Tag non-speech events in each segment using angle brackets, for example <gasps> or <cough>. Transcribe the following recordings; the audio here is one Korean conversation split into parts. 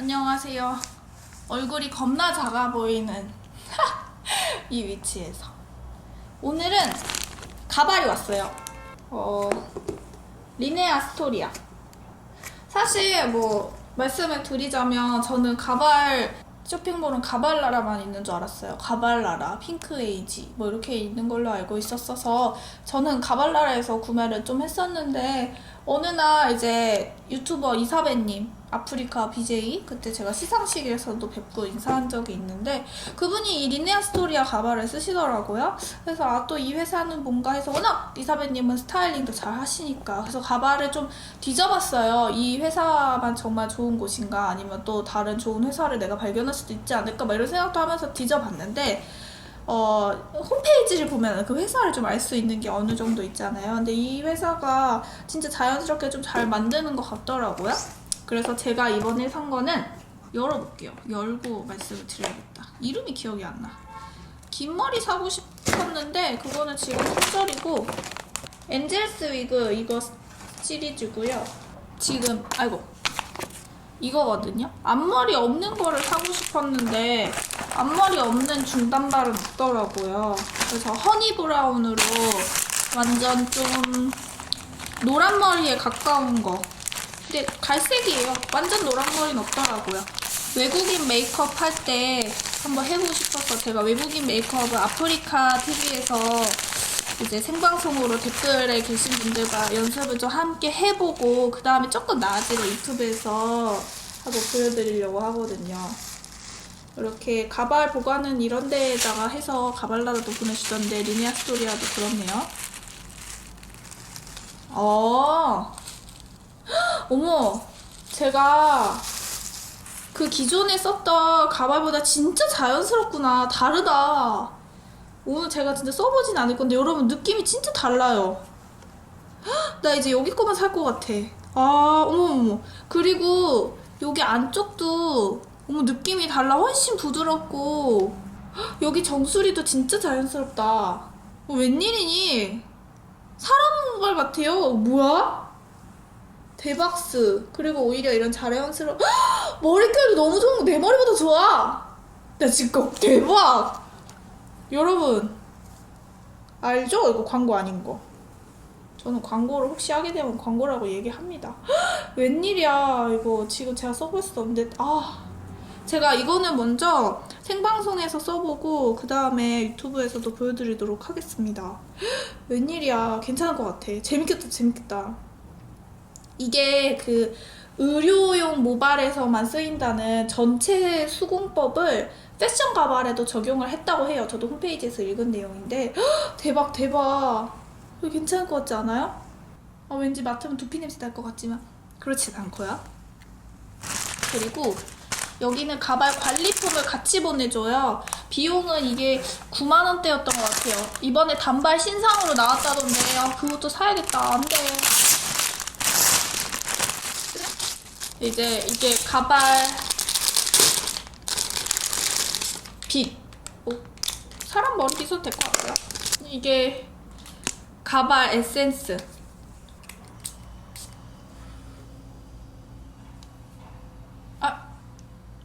안녕하세요. 얼굴이 겁나 작아 보이는 <laughs> 이 위치에서. 오늘은 가발이 왔어요. 어, 리네아 스토리아. 사실 뭐, 말씀을 드리자면 저는 가발, 쇼핑몰은 가발라라만 있는 줄 알았어요. 가발라라, 핑크에이지, 뭐 이렇게 있는 걸로 알고 있었어서 저는 가발라라에서 구매를 좀 했었는데 어느 날 이제 유튜버 이사배님 아프리카 BJ 그때 제가 시상식에서도 뵙고 인사한 적이 있는데 그분이 이 리네아 스토리아 가발을 쓰시더라고요. 그래서 아 또 이 회사는 뭔가 해서 워낙 이사배님은 스타일링도 잘 하시니까 그래서 가발을 좀 뒤져봤어요. 이 회사만 정말 좋은 곳인가 아니면 또 다른 좋은 회사를 내가 발견할 수도 있지 않을까 막 이런 생각도 하면서 뒤져봤는데 어, 홈페이지를 보면 그 회사를 좀 알 수 있는 게 어느 정도 있잖아요. 근데 이 회사가 진짜 자연스럽게 좀 잘 만드는 것 같더라고요. 그래서 제가 이번에 산 거는 열어볼게요. 열고 말씀을 드려야겠다. 이름이 기억이 안 나. 긴 머리 사고 싶었는데 그거는 지금 품절이고 엔젤스 위그 이거 시리즈고요. 지금 아이고 이거거든요. 앞머리 없는 거를 사고 싶었는데 앞머리 없는 중단발은 없더라고요. 그래서 허니 브라운으로 완전 좀 노란 머리에 가까운 거. 근데 갈색이에요. 완전 노란 머리는 없더라고요. 외국인 메이크업 할 때 한번 해보고 싶어서 제가 외국인 메이크업을 아프리카 TV에서 이제 생방송으로 댓글에 계신 분들과 연습을 좀 함께 해보고 그 다음에 조금 나아지는 유튜브에서 한번 보여드리려고 하거든요. 이렇게 가발 보관은 이런 데에다가 해서 가발라도 보내주던데 리니아 스토리아도 그렇네요. 어, 헉, <gasps> 어머, 제가 그 기존에 썼던 가발보다 진짜 자연스럽구나. 다르다. 오늘 제가 진짜 써보진 않을 건데 여러분 느낌이 진짜 달라요. 헉, <gasps> 나 이제 여기 거만 살 것 같아. 아, 어머머머. 그리고 여기 안쪽도 어머 느낌이 달라. 훨씬 부드럽고 헉, 여기 정수리도 진짜 자연스럽다. 어, 웬일이니? 사람 발 같아요. 뭐야? 대박스. 그리고 오히려 이런 자연스러운 헉, 머릿결도 너무 좋은 거 내 머리보다 좋아. 나 지금 대박. 여러분 알죠? 이거 광고 아닌 거. 저는 광고를 혹시 하게 되면 광고라고 얘기합니다. 헉, 웬일이야 이거 지금 제가 써볼 수 없는데 아 제가 이거는 먼저 생방송에서 써보고 그 다음에 유튜브에서도 보여드리도록 하겠습니다. 헉, <gasps> 웬일이야 괜찮을 것 같아. 재밌겠다 재밌겠다. 이게 그 의료용 모발에서만 쓰인다는 전체 수공법을 패션 가발에도 적용을 했다고 해요. 저도 홈페이지에서 읽은 내용인데 헉, <gasps> 대박 대박. 괜찮을 것 같지 않아요? 아, 왠지 맡으면 두피 냄새 날 것 같지만 그렇진 않고요. 그리고 여기는 가발 관리품을 같이 보내줘요. 비용은 이게 9만 원대였던 것 같아요. 이번에 단발 신상으로 나왔다던데 아, 그것도 사야겠다. 안 돼. 이제 이게 가발 빗. 어, 사람 머리 빗어도 될 것 같고요. 이게 가발 에센스.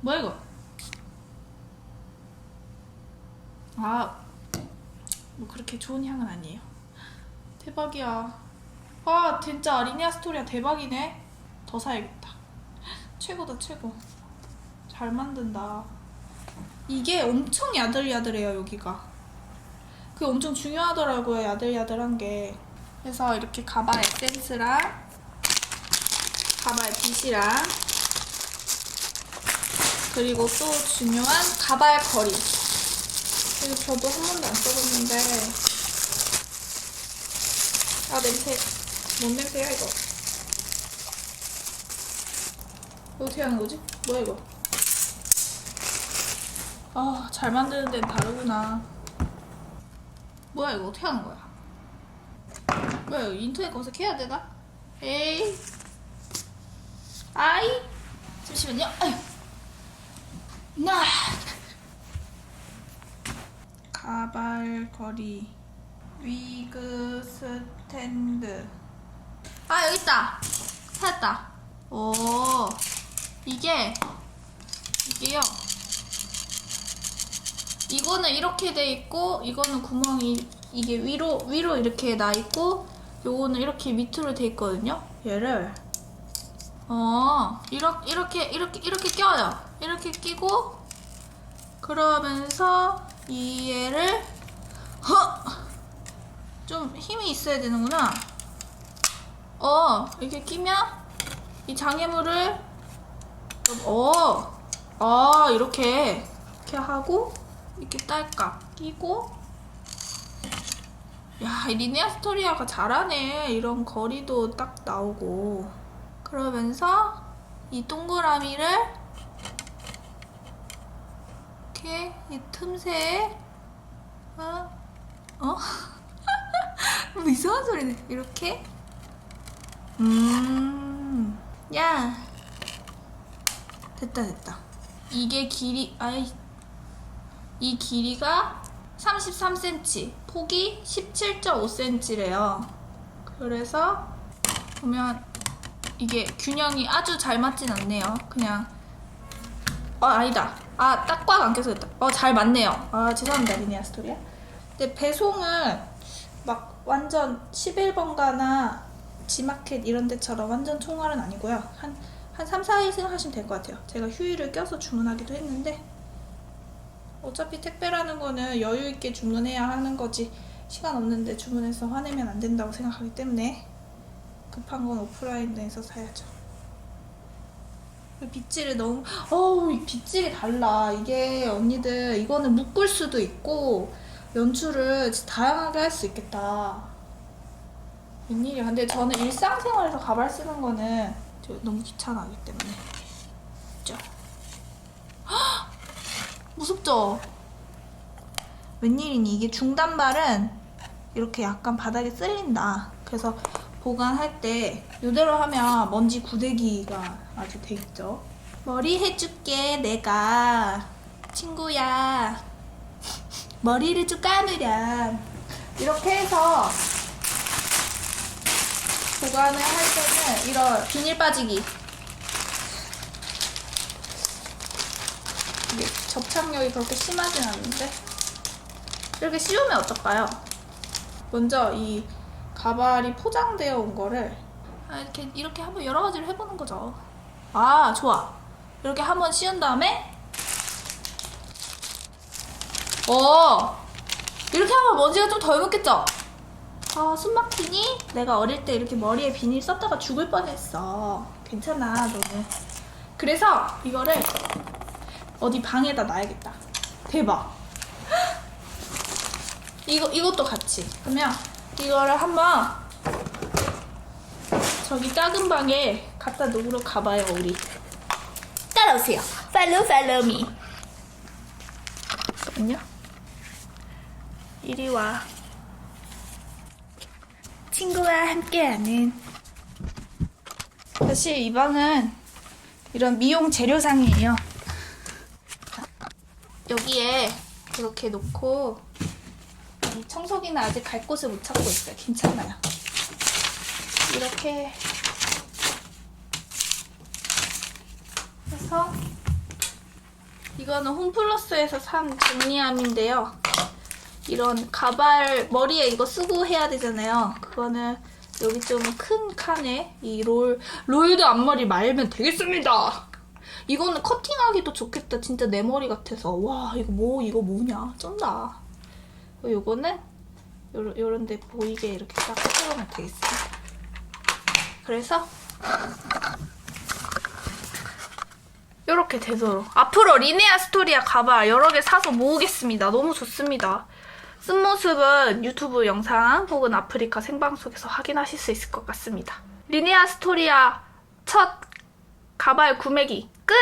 뭐야 이거? 아, 뭐 그렇게 좋은 향은 아니에요. 대박이야. 아, 진짜 리니아 스토리아 대박이네. 더 사야겠다. 최고다 최고. 잘 만든다. 이게 엄청 야들야들해요 여기가. 그게 엄청 중요하더라고요 야들야들한 게. 그래서 이렇게 가발 에센스랑 가발 빗이랑 그리고 또 중요한 가발 거리. 그리고 저도 한 번도 안 써봤는데 아 냄새 뭔 냄새야 이거? 이거 어떻게 하는 거지? 뭐야 이거? 아, 잘 만드는 데는 다르구나. 뭐야, 이거 어떻게 하는 거야? 뭐야, 이거 인터넷 검색해야 되나? 에이. 아이. 잠시만요. 아유. 나. 가발거리. 위그 스탠드. 아, 여기 있다. 찾았다. 오. 이게 이게요. 이거는 이렇게 돼 있고 이거는 구멍이 이게 위로 위로 이렇게 나 있고 요거는 이렇게 밑으로 돼 있거든요. 얘를 어 이렇게 이렇게 이렇게 이렇게 껴요. 이렇게 끼고 그러면서 이 얘를 허! 좀 힘이 있어야 되는구나. 어 이렇게 끼면 이 장애물을 어, 아 이렇게 이렇게 하고 이렇게 딸깍 끼고 야, 이 리네아 스토리아가 잘하네. 이런 거리도 딱 나오고. 그러면서 이 동그라미를 이렇게 이 틈새에 어? 어? <laughs> 뭐 이상한 소리네. 이렇게 음. 야. 됐다 됐다. 이게 길이 아이 이 길이가 33cm, 폭이 17.5cm래요. 그래서 보면 이게 균형이 아주 잘 맞진 않네요. 그냥 어 아니다. 아 딱 꽉 안 껴서 됐다. 어 잘 맞네요. 아 죄송합니다 리니아 스토리야. 근데 배송은 막 완전 11번가나 지마켓 이런 데처럼 완전 총알은 아니고요. 한, 한 3, 4일 생각하시면 될 것 같아요. 제가 휴일을 껴서 주문하기도 했는데 어차피 택배라는 거는 여유 있게 주문해야 하는 거지 시간 없는데 주문해서 화내면 안 된다고 생각하기 때문에 급한 건 오프라인에서 사야죠. 빗질이 너무 어우 이 빗질이 달라. 이게 언니들 이거는 묶을 수도 있고 연출을 다양하게 할 수 있겠다. 웬일이야. 근데 저는 일상생활에서 가발 쓰는 거는 저 너무 귀찮아하기 때문에. 헉! <gasps> 무섭죠? 웬일이니? 이게 중단발은 이렇게 약간 바닥에 쓸린다. 그래서 보관할 때 이대로 하면 먼지 구데기가 아주 돼 있죠. 머리 해줄게 내가. 친구야. 머리를 좀 감으렴 이렇게 해서 보관을 할 때는 이런 비닐 빠지기. 이게 접착력이 그렇게 심하진 않은데. 이렇게 씌우면 어떨까요? 먼저 이 가발이 포장되어 온 거를 아, 이렇게 이렇게 한번 여러 가지를 해보는 거죠. 아 좋아. 이렇게 한번 씌운 다음에 어 이렇게 하면 먼지가 좀 덜 묻겠죠? 아 숨막히니? 내가 어릴 때 이렇게 머리에 비닐 썼다가 죽을 뻔했어. 괜찮아 너는. 그래서 이거를 어디 방에다 놔야겠다. 대박. <gasps> 이거 이것도 같이. 그러면 이거를 한번 저기 작은 방에 갖다 놓으러 가봐요 우리. 따라오세요. Follow me. 잠깐만요. 이리 와. 친구와 함께하는. 사실 이 방은 이런 미용 재료상이에요. 여기에 이렇게 놓고 이 청소기는 아직 갈 곳을 못 찾고 있어요. 괜찮아요. 이렇게 해서 이거는 홈플러스에서 산 정리함인데요. 이런 가발 머리에 이거 쓰고 해야 되잖아요. 그거는 여기 좀 큰 칸에 이 롤 롤드 앞머리 말면 되겠습니다. 이거는 커팅하기도 좋겠다. 진짜 내 머리 같아서 와 이거 뭐 이거 뭐냐 쩐다. 요거는 요런, 요런 데 보이게 이렇게 딱 세우면 되겠어요. 그래서 이렇게 되도록 앞으로 리네아 스토리아 가발 여러 개 사서 모으겠습니다. 너무 좋습니다. 쓴 모습은 유튜브 영상 혹은 아프리카 생방송에서 확인하실 수 있을 것 같습니다. 리네아 스토리아 첫 가발 구매기 끝!